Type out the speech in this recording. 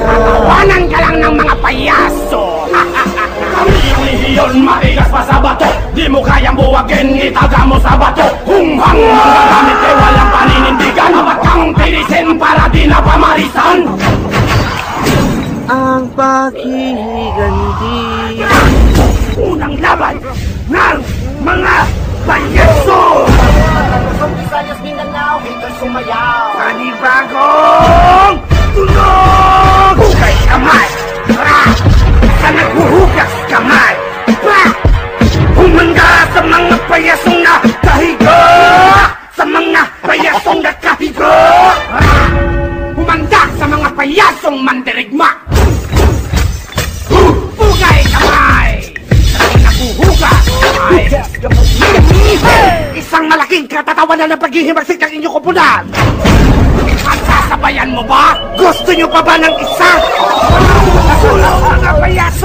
Tawanan ka lang ng mga payaso! Kami ang lehiyon, matigas pa sa bato Di mo kayang buwagin, itaga mo sa bato Hunghang mga gamit kay walang paninindigan Dapat kang tirisin para di na pamarisan Ang paghihiganti Unang laban ng mga payaso! Panibagong tunog! Hukay kamay! Ra! Sa naghuhugas kamay! Pa! Humanda sa mga payasong na kahiga! Sa mga payasong na kahiga! Ra! Humanda sa mga payasong mandirigma! Hu- Hukay kamay! Sa naghuhugas kamay! Isang malaking katatawanan ng paghihimagsik ng inyong kupunan! Masasabayan mo ba? Gusto nyo pa ba ng isa? Sulong mga payaso!